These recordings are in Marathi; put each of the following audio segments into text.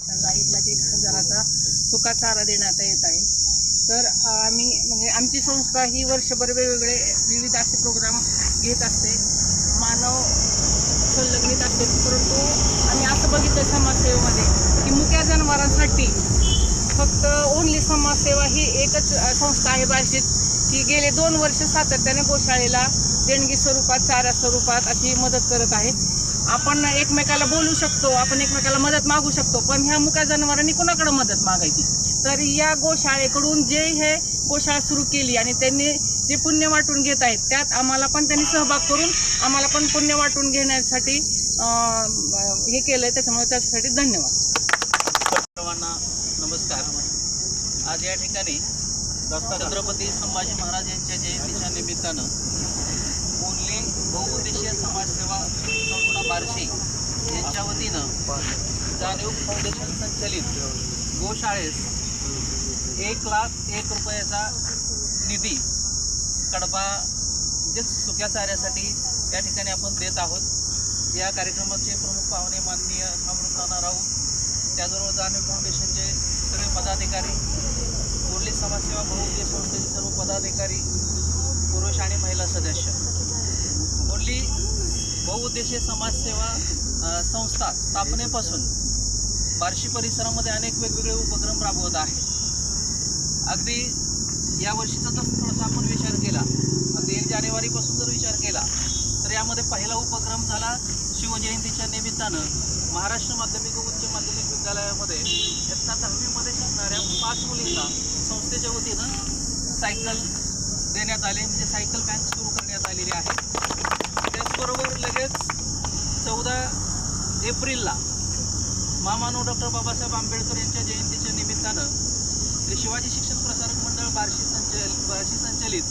त्यांना एक लाख एक हजाराचा सुका चारा देण्यात येत आहे. तर आम्ही म्हणजे आमची संस्था ही वर्षभर वेगवेगळे विविध असे प्रोग्राम घेत असते. मानव संलग्नित असते. परंतु आम्ही असं बघितलं समाजसेवेमध्ये की मुक्या जनावरांसाठी फक्त ओनली समाजसेवा ही एकच संस्था आहे भाषेत की गेले दोन वर्ष सातत्याने गोशाळेला देणगी स्वरूपात चारा स्वरूपात अशी मदत करत आहे. आपण एकमेकाला बोलू शकतो आपण एकमेकाला मदत मागू शकतो पण ह्या मुक्या जनावरांनी कुणाकडं मदत मागायची? तर या गोशाळेकडून जे हे गोशाळा सुरू केली आणि त्यांनी जे पुण्य वाटून घेत आहेत त्यात आम्हाला पण त्यांनी सहभाग करून आम्हाला पण पुण्य वाटून घेण्यासाठी हे केलं आहे त्याच्यामुळे त्याच्यासाठी धन्यवाद. सर्वांना नमस्कार. आज या ठिकाणी छत्रपती संभाजी महाराज यांच्या जयंतीच्या निमित्तानं ओनली बहुउद्देशीय समाज बार्शी यांच्या वतीनं जाणीव फाउंडेशन संचलित गोशाळेस एक लाख एक रुपयाचा निधी कडबा म्हणजे सुक्या चाऱ्यासाठी या ठिकाणी आपण देत आहोत. या कार्यक्रमाचे प्रमुख पाहुणे माननीय अमृताना राऊत त्याचबरोबर जाणीव फाउंडेशनचे सगळे पदाधिकारी मुरली समाजसेवा बहुउद्देश संस्थेचे सर्व पदाधिकारी पुरुष आणि महिला सदस्य. मुरली बहुउद्देशीय समाजसेवा संस्था स्थापनेपासून बार्शी परिसरामध्ये अनेक वेगवेगळे उपक्रम राबवत आहे अगदी या वर्षीचा जर थोडासा आपण विचार केला अगदी एक जानेवारीपासून जर विचार केला तर यामध्ये पहिला उपक्रम झाला शिवजयंतीच्या निमित्तानं महाराष्ट्र माध्यमिक व उच्च माध्यमिक विद्यालयामध्ये इयत्ता दहावीमध्ये शिकणाऱ्या पाच मुलींना संस्थेच्या वतीनं सायकल देण्यात आले म्हणजे सायकल बँक सुरू करण्यात आलेली आहे. त्याचबरोबर लगेच चौदा एप्रिलला महामानव डॉक्टर बाबासाहेब आंबेडकर यांच्या जयंतीच्या निमित्तानं श्री शिवाजी शिक्षण प्रसारक मंडळ बार्शी संचल बार्शी संचलित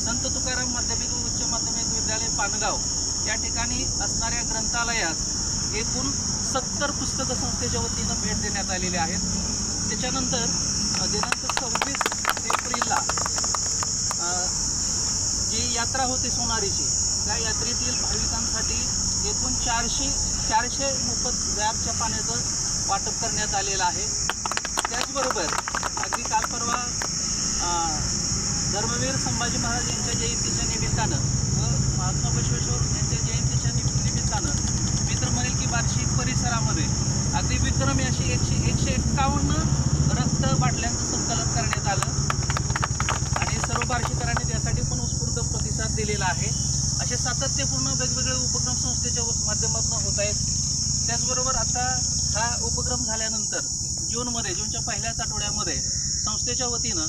संत तुकाराम माध्यमिक व उच्च माध्यमिक विद्यालय पानगाव या ठिकाणी असणाऱ्या ग्रंथालयास एकूण सत्तर पुस्तकं संस्थेच्या वतीनं भेट देण्यात आलेली आहेत. त्याच्यानंतर दिनांक सव्वीस एप्रिलला जी यात्रा होती सोनारीची या यात्रेतील भाविकांसाठी एकूण चारशे चारशे मोफत व्यापच्या पाण्याचं वाटप करण्यात आलेलं आहे. त्याचबरोबर अगदी काल परवा धर्मवीर संभाजी महाराज यांच्या जयंतीच्या निमित्तानं व महात्मा बसवेश्वर यांच्या जयंतीच्या निमित्तानं मी तर म्हणेल की बार्शी परिसरामध्ये अगदी विक्रमी अशी एकशे एकशे एक्कावन्न रक्त बाटल्यांचं संकलन करण्यात आलं. आणि सर्व बार्शीकरांनी त्यासाठी पण उत्स्फूर्त प्रतिसाद दिलेला आहे. असे सातत्यपूर्ण वेगवेगळे उपक्रम संस्थेच्या माध्यमातून होत आहेत. त्याचबरोबर आता हा उपक्रम झाल्यानंतर जूनमध्ये जूनच्या पहिल्याच आठवड्यामध्ये संस्थेच्या वतीनं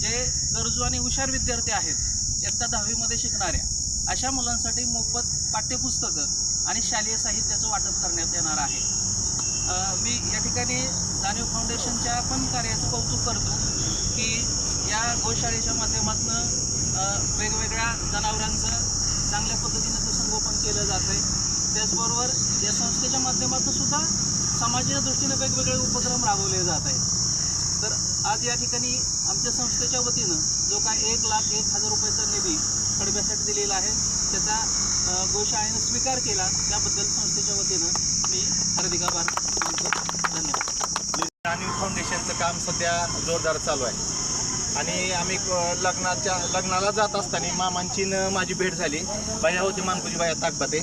जे गरजू आणि हुशार विद्यार्थी आहेत इयत्ता दहावीमध्ये शिकणाऱ्या अशा मुलांसाठी मोफत पाठ्यपुस्तकं आणि शालेय साहित्याचं वाटप करण्यात येणार आहे. मी या ठिकाणी जाणीव फाउंडेशनच्या पण कार्याचं कौतुक करतो की या गोशाळेच्या माध्यमातून वेगवेगळ्या जनावरांना चांगल्या पद्धतीनं ते संगोपन केलं जातं आहे त्याचबरोबर या संस्थेच्या माध्यमातून सुद्धा समाजाच्या दृष्टीने वेगवेगळे उपक्रम राबवले जात आहेत. तर आज या ठिकाणी आमच्या संस्थेच्या वतीनं जो काय एक लाख एक हजार रुपयाचा निधी कडब्यासाठी दिलेला आहे त्याचा गोशाळेनं स्वीकार केला त्याबद्दल संस्थेच्या वतीनं मी हार्दिक आभार मानतो. धन्यवाद. जाणीव फाउंडेशनचं काम सध्या जोरदार चालू आहे. आणि आम्ही लग्नाच्या लग्नाला जात असताना मामांची न माझी भेट झाली. बाया होती मानकुजी बाया ताकबाते.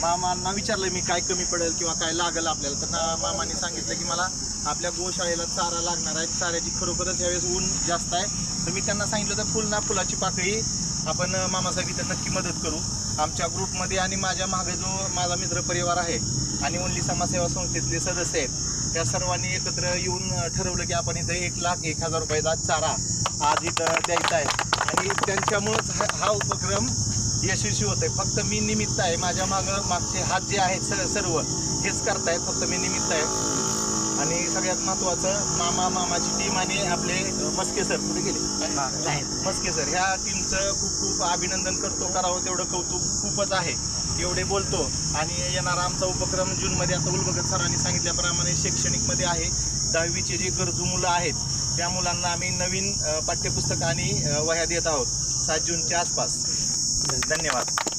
मामांना विचारलं मी काय कमी पडेल किंवा काय लागेल आपल्याला? तर मामाने सांगितलं की मला आपल्या गोशाळेला चारा लागणार आहे. चाऱ्याची खरोखरच यावेळेस ऊन जास्त आहे. तर मी त्यांना सांगितलं तर फुल ना फुलाची पाकळी आपण मामासाठी तर नक्की मदत करू. आमच्या ग्रुपमध्ये आणि माझ्या मागे जो माझा मित्र परिवार आहे आणि ओनली समाजसेवा संस्थेतले सदस्य आहेत त्या सर्वांनी एकत्र येऊन ठरवलं की आपण इथं एक लाख एक हजार रुपयाचा चारा आज इथं द्यायचा आहे. आणि त्यांच्यामुळंच हा हा उपक्रम यशस्वी होत आहे. फक्त मी निमित्त आहे. माझ्या मागं मागचे हात जे आहेत स सर्व हेच करतायत. फक्त मी निमित्त आहे. आणि सगळ्यात महत्त्वाचं मामा मामाची टीम आणि आपले मस्के सर कुठे गेले? मस्के सर ह्या टीमचं खूप खूप अभिनंदन करतो करावं तेवढं कौतुक खूपच आहे. एवढे बोलतो. आणि येणारा आमचा उपक्रम जूनमध्ये आता उलबगत सरांनी सांगितल्याप्रमाणे शैक्षणिकमध्ये आहे. दहावीचे जे गरजू मुलं आहेत त्या मुलांना आम्ही नवीन पाठ्यपुस्तक आणि वह्या देत आहोत. सात जूनच्या आसपास. धन्यवाद.